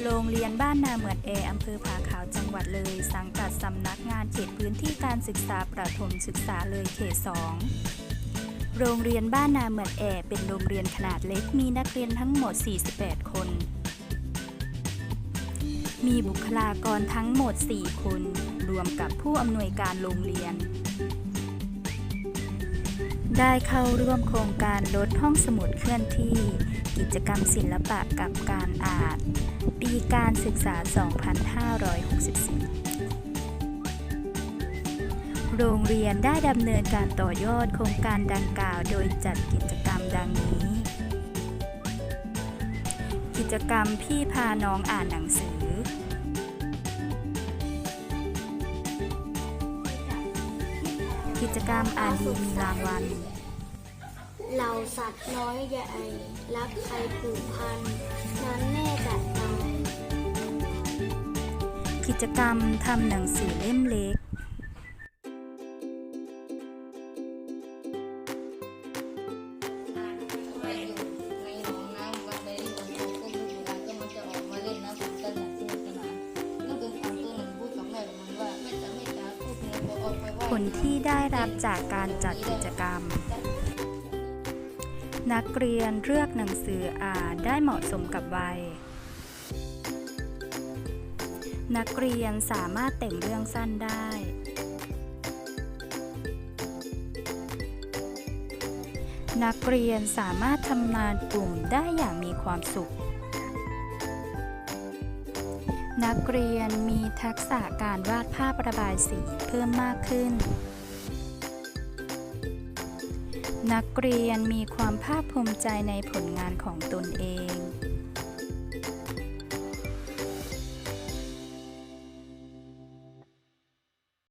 โรงเรียนบ้านนาเหมือนแออำเภอผาขาวจังหวัดเลย สังกัดสำนักงานเขตพื้นที่การศึกษาประถมศึกษาเลยเขต 2 โรงเรียนบ้านนาเหมือนแอเป็นโรงเรียนขนาดเล็กมีนักเรียนทั้งหมด 48 คน มีบุคลากรทั้งหมด 4 คน รวมกับผู้อำนวยการโรงเรียน ได้เข้าร่วมโครงการลดห้องสมุดเคลื่อนที่ กิจกรรมศิลปะกับการอ่าน ปีการศึกษา 2564 โรงเรียนได้ดำเนินการต่อยอดโครงการดังกล่าวโดยจัดกิจกรรมดังนี้ กิจกรรมพี่พาน้องอ่านหนังสือ กิจกรรมอ่านดีมีรางวัลเราสัตว์น้อยใหญ่ รักใครผูกพัน นั้นแน่จะตายกิจกรรมทำหนังสือเล่มเล็ก ลที่ได้รับจากการจัดกิจกรรม นักเรียนเลือกหนังสืออ่านได้เหมาะสมกับวัย นักเรียนสามารถแต่งเรื่องสั้นได้นักเรียนสามารถทำงานกลุ่มได้อย่างมีความสุข นักเรียนมีทักษะการวาดภาพระบายสีเพิ่มมากขึ้น นักเรียนมีความภาคภูมิใจในผลงานของตนเอง